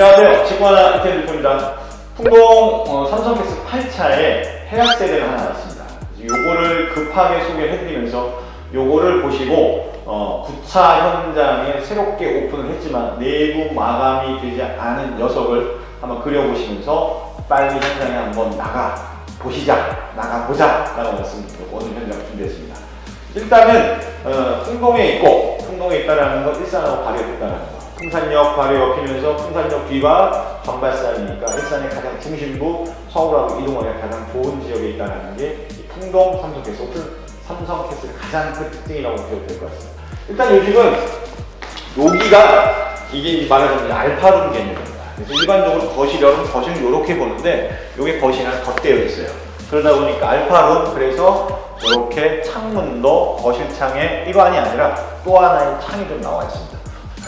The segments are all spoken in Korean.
안녕하세요. 직관한 이태리 대표입니다. 풍동 어, 삼성캐스 8차에 해약 세대가 하나 나왔습니다. 요거를 급하게 소개해드리면서 요거를 보시고 어, 9차 현장에 새롭게 오픈을 했지만 내부 마감이 되지 않은 녀석을 한번 그려보시면서 빨리 현장에 한번 나가 보시자, 나가 보자 라는 말씀 오늘 현장 준비했습니다. 일단은 어, 풍동에 있고 풍동에 있다라는 건 일산하고 발효됐다는 거. 풍산역 바로 옆이면서 풍산역 뒤가 정발산이니까 일산의 가장 중심부 서울하고 이동하기 가장 좋은 지역에 있다는 게이 풍동 삼성캐슬 삼성캐슬 가장 큰 특징이라고 보셔도 될 것 같습니다. 일단 요즘은 여기가 이게 말하자면 알파룸 개념입니다. 그래서 일반적으로 거실은 거실은 이렇게 보는데 이게 거실 하나 덧대어 있어요. 그러다 보니까 알파룸 그래서 이렇게 창문도 거실창의 일환이 아니라 또 하나의 창이 좀 나와 있습니다.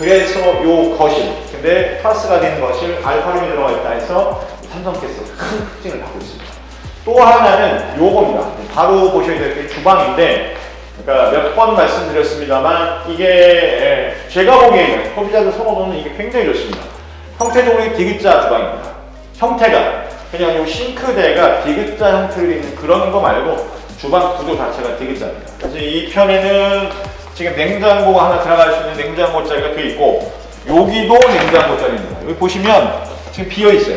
그래서 요 거실, 근데 플러스가 되는 거실 알파룸이 들어가 있다 해서 삼성캐슬 큰 특징을 갖고 있습니다. 또 하나는 요겁니다. 바로 보셔야 될 게 주방인데 그러니까 몇 번 말씀드렸습니다만 이게 예, 제가 보기에는 소비자들 선호도는 이게 굉장히 좋습니다. 형태적으로 디귿자 주방입니다. 형태가 그냥 요 싱크대가 디귿자 형태로 있는 그런 거 말고 주방 구조 자체가 디귿자입니다. 그래서 이 편에는 지금 냉장고가 하나 들어갈 수 있는 냉장고 자리가 되어 있고 여기도 냉장고 자리입니다. 여기 보시면 지금 비어 있어요.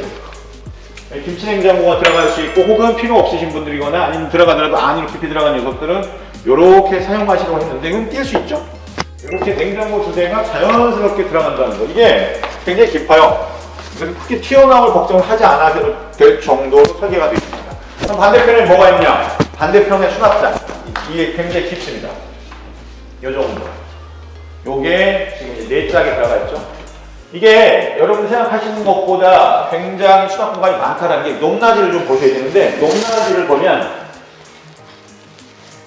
네, 김치 냉장고가 들어갈 수 있고 혹은 필요 없으신 분들이거나 아니면 들어가더라도 안으로 깊이 들어간 녀석들은 이렇게 사용하시려고 했는데 이건 뛸수 있죠? 이렇게 냉장고 두 대가 자연스럽게 들어간다는 거 이게 굉장히 깊어요. 그래서 크게 튀어나올 걱정을 하지 않아도 될 정도로 설계가 되어 있습니다. 그럼 반대편에 뭐가 있냐? 반대편에 수납장 이게 굉장히 깊습니다. 이 정도. 요게 지금 이제 네 짝이 들어가 있죠. 이게 여러분 생각하시는 것보다 굉장히 수납 공간이 많다는 게 높낮이를 좀 보셔야 되는데 높낮이를 보면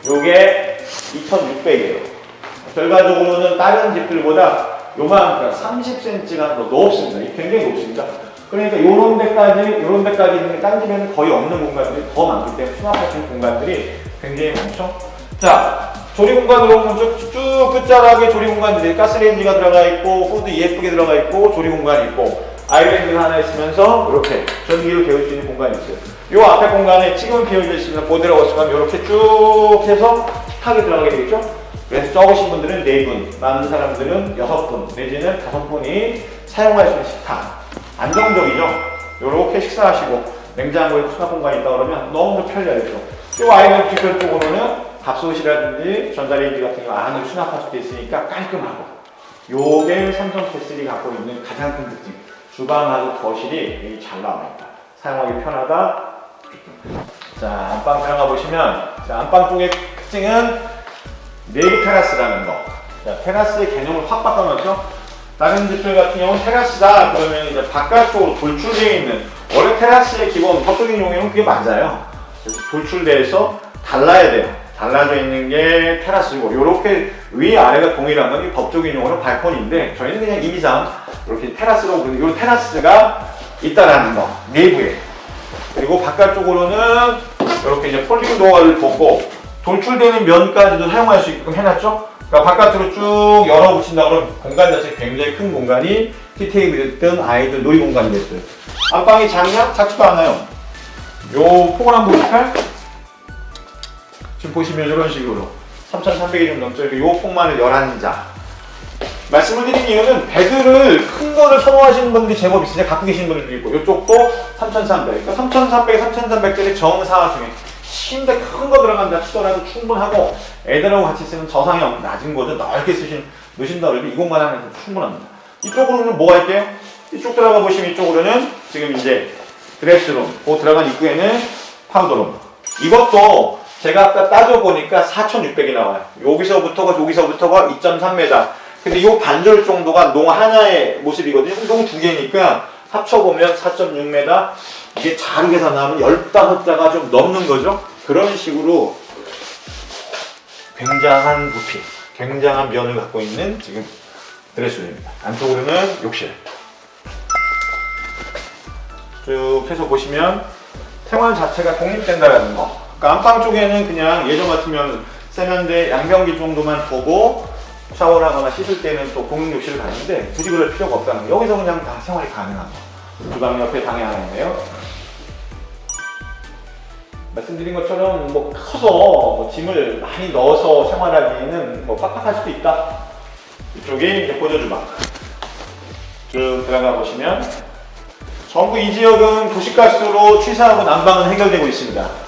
요게 2600이에요. 결과적으로는 다른 집들보다 요만큼 30cm가 더 높습니다. 이게 굉장히 높습니다. 그러니까 요런 데까지 요런 데까지 있는 게딴 집에는 거의 없는 공간들이 더 많기 때문에 수납하시는 공간들이 굉장히 많죠. 자, 조리 공간으로 보면 쭉, 쭉 끝자락에 조리 공간들이 가스레인지가 들어가 있고 후드 예쁘게 들어가 있고 조리 공간이 있고 아이랜드가 하나 있으면서 이렇게 전기를 데울 수 있는 공간이 있어요. 요 앞에 공간에 지금 비어져 있으면 보드라고 쓰면 이렇게 쭉 해서 식탁이 들어가게 되겠죠. 그래서 적으신 분들은 네 분, 많은 사람들은 여섯 분 내지는 다섯 분이 사용할 수 있는 식탁. 안정적이죠. 이렇게 식사하시고 냉장고에 수납 공간이 있다 그러면 너무 편리하죠. 이 아이랜드 뒤편 쪽으로는 밥솥이라든지 전자레인지 같은 거 안에 수납할 수도 있으니까 깔끔하고. 요게 삼성 캐슬이 갖고 있는 가장 큰 특징. 주방하고 거실이 잘 나옵니다. 사용하기 편하다. 자 안방 들어가 보시면 자, 안방 쪽의 특징은 네이브 테라스라는 거. 자, 테라스의 개념을 확 바꿔놓죠? 다른 집들 같은 경우는 테라스다. 그러면 이제 바깥쪽으로 돌출되어 있는 원래 테라스의 기본 법적인 용어는 그게 맞아요. 돌출돼서 달라야 돼요 달라져 있는 게 테라스고 이렇게 위 아래가 동일한 건이 법적 인 용어는 발코니인데 저희는 그냥 임의상 이렇게 테라스로 부르는 이 테라스가 있다라는 거 내부에 그리고 바깥쪽으로는 이렇게 이제 폴링 도어를 뒀고 돌출되는 면까지도 사용할 수 있게끔 해놨죠. 그러니까 바깥으로 쭉 열어 붙인다 그러면 공간 자체 굉장히 큰 공간이 티테이블이 됐든 아이들 놀이 공간이 됐든 안방이 작냐? 작지도 않아요. 요 한번 볼까요? 지금 보시면 이런 식으로 3,300이 좀 넘죠. 이렇게 요 폭만을 11자. 말씀을 드린 이유는 배드를 큰 거를 선호하시는 분들이 제법 있으세요. 갖고 계시는 분들도 있고 이쪽도 3,300. 그러니까 3,300에 3,300짜리 정사 중에 침대 큰 거 들어간다 치더라도 충분하고 애들하고 같이 쓰는 저상형 낮은 거죠. 넓게 쓰신 넣으신다 그러면 이 공간 안에서 충분합니다. 이쪽으로는 뭐가 있게요? 이쪽 들어가 보시면 이쪽으로는 지금 이제 드레스룸, 그 들어간 입구에는 파우더룸. 이것도 제가 아까 따져보니까 4,600이 나와요. 여기서부터가 여기서부터가 2.3m. 근데 이 반절 정도가 농 하나의 모습이거든요. 농 두 개니까 합쳐보면 4.6m. 이게 자루 계산하면 15자가 좀 넘는 거죠. 그런 식으로 굉장한 부피, 굉장한 면을 갖고 있는 지금 드레스룸입니다. 안쪽으로는 욕실. 쭉 해서 보시면 생활 자체가 독립된다라는 거. 그러니까 안방 쪽에는 그냥 예전 같으면 세면대 양변기 정도만 두고 샤워를 하거나 씻을 때는 또 공용 욕실을 가는데 굳이 그럴 필요가 없다는 거. 여기서 그냥 다 생활이 가능한 거. 주방 옆에 방에 하나 있네요. 말씀드린 것처럼 뭐 커서 뭐 짐을 많이 넣어서 생활하기에는 뭐 빡빡할 수도 있다. 이쪽이 이제 보조 주방. 쭉 들어가 보시면 전부 이 지역은 도시가스로 취사하고 난방은 해결되고 있습니다.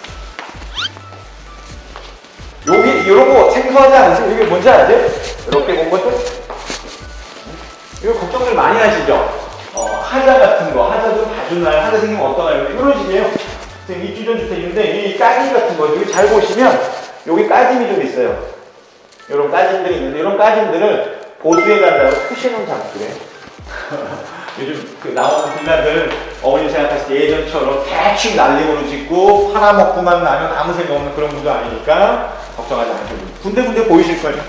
여기 이런 거 생소하지 않으세요? 이게 뭔지 알지? 이렇게 본 것들? 이거 걱정들 많이 하시죠? 어, 하자 같은 거, 하자 좀 봐주나요? 하자 생기면 어떠나요? 이런 식이에요. 지금 입주전 주택인데 이 까짐 같은 거 여기 잘 보시면 여기 까짐이 좀 있어요. 이런 까짐들이 있는데 이런 까짐들을 보수해 달라고 푸시는 작업들이에요. 요즘 그 나오는 빌라들 어머니 생각했을 때 예전처럼 대충 난리으로 짓고 팔아먹고만 나면 아무 생각 없는 그런 분도 아니니까 걱정하지 않으셔도 돼요. 군데군데 보이실 거예요.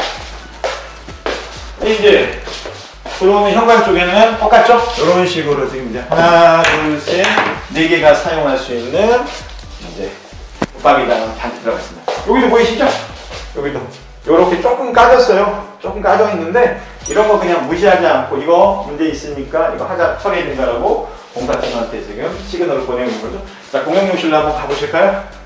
이제 들어오는 현관 쪽에는 똑같죠? 이런 식으로 지금 이제 하나, 둘, 셋, 네 개가 사용할 수 있는 이제 붙박이장 단지 들어가 있습니다. 여기도 보이시죠? 여기도 이렇게 조금 까졌어요. 조금 까져 있는데 이런 거 그냥 무시하지 않고 이거 문제 있으니까 이거 하자 처리해 준다라고 공사팀한테 지금 시그널을 보내고 있는 거죠. 자 공용욕실로 한번 가보실까요?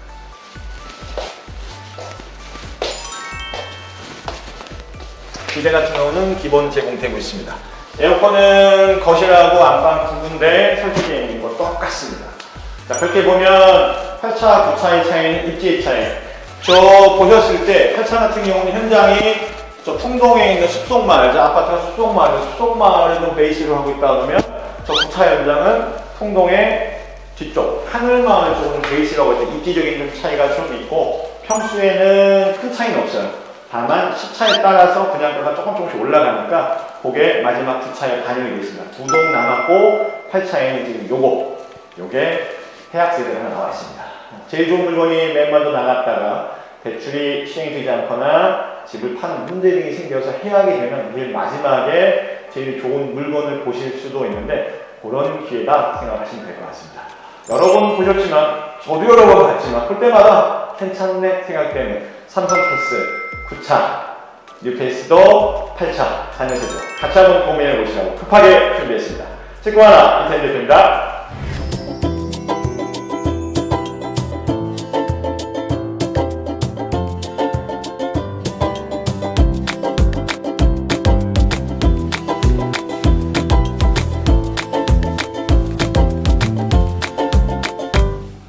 기대 같은 경우는 기본 제공되고 있습니다. 에어컨은 거실하고 안방 두 군데 설치되어 있는 거 똑같습니다. 자, 그렇게 보면 8차, 9차의 차이는 입지의 차이. 저 보셨을 때 8차 같은 경우는 현장이 저 풍동에 있는 숲속마을, 저 아파트가 숲속마을, 숲속마을을 좀 베이스로 하고 있다 그러면 저 9차 현장은 풍동의 뒤쪽, 하늘마을 쪽을 베이스라고 해서 입지적인 좀 차이가 좀 있고 평수에는 큰 차이는 없어요. 다만 시차에 따라서 분양가가 조금 조금씩 올라가니까 그게 마지막 두 차에 반영이 되어 있습니다. 두 동 남았고 8차에는 지금 요거 요게 해약 세대가 하나 나와 있습니다. 제일 좋은 물건이 맨 먼저 나갔다가 대출이 시행되지 않거나 집을 파는 문제 등이 생겨서 해약이 되면 제일 마지막에 제일 좋은 물건을 보실 수도 있는데 그런 기회다 생각하시면 될 것 같습니다. 여러 번 보셨지만 저도 여러 번 봤지만 그때마다 괜찮네 생각되는 삼성 패스 9차 뉴페이스도 8차 4년 세대 같이 한번 고민해 보시라고 급하게 준비했습니다. 친구 하나 인터넷 대표입니다.